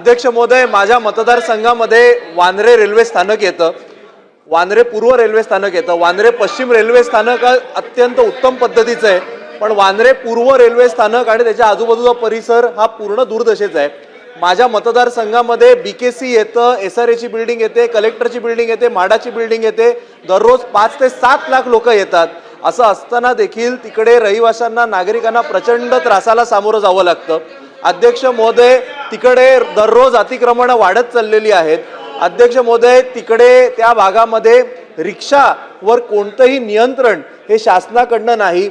अध्यक्ष महोदय माझ्या मतदारसंघामध्ये वांद्रे रेल्वे स्थानक येतं. वांद्रे पूर्व रेल्वे स्थानक येतं. वांद्रे पश्चिम रेल्वे स्थानक अत्यंत उत्तम पद्धतीचं आहे. पण वांद्रे पूर्व रेल्वे स्थानक आणि त्याच्या आजूबाजूचा परिसर हा पूर्ण दूरदशेचा आहे. माझ्या मतदारसंघामध्ये बी के सी येतं एस आर एची बिल्डिंग येते कलेक्टरची बिल्डिंग येते माडाची बिल्डिंग येते. दररोज पाच ते सात लाख लोक येतात. असं असताना देखील तिकडे रहिवाशांना नागरिकांना प्रचंड त्रासाला सामोरं जावं लागतं. अध्यक्ष महोदय तिकडे दररोज अतिक्रमणं वाढत चाललेली आहेत. अध्यक्ष महोदय तिकडे त्या भागामध्ये रिक्षावर कोणतंही नियंत्रण हे शासनाकडनं नाही.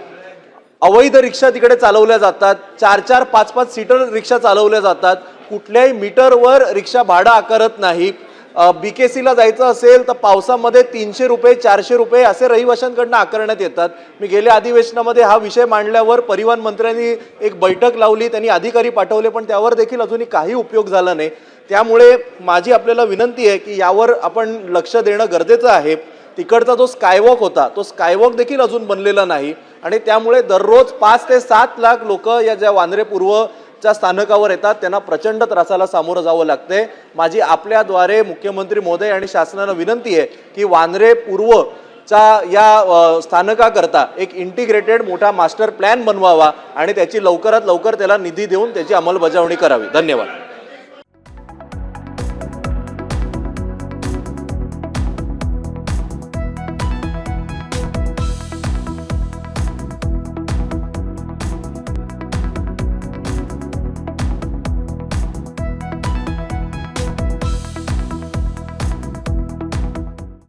अवैध रिक्षा तिकडे चालवल्या जातात. चार चार पाच पाच सीटर रिक्षा चालवल्या जातात. कुठल्याही मीटरवर रिक्षा भाडं आकारत नाही. बी के सीला जायचं असेल तर पावसामध्ये तीनशे रुपये चारशे रुपये असे रहिवाशांकडनं आकारण्यात येतात. मी गेल्या अधिवेशनामध्ये हा विषय मांडल्यावर परिवहन मंत्र्यांनी एक बैठक लावली त्यांनी अधिकारी पाठवले पण त्यावर देखील अजूनही काही उपयोग झाला नाही. त्यामुळे माझी आपल्याला विनंती आहे की यावर आपण लक्ष देणं गरजेचं आहे. तिकडचा जो स्कायवॉक होता तो स्कायवॉक देखील अजून बनलेला नाही. आणि त्यामुळे दररोज पाच ते सात लाख लोक या ज्या वांद्रे च्या स्थानकावर येतात त्यांना प्रचंड त्रासाला सामोरं जावं लागते. माझी आपल्याद्वारे मुख्यमंत्री मोदय आणि शासनानं विनंती आहे की वांद्रे पूर्वच्या या स्थानकाकरता एक इंटिग्रेटेड मोठा मास्टर प्लॅन बनवावा आणि त्याची लवकरात लवकर त्याला निधी देऊन त्याची अंमलबजावणी करावी. धन्यवाद.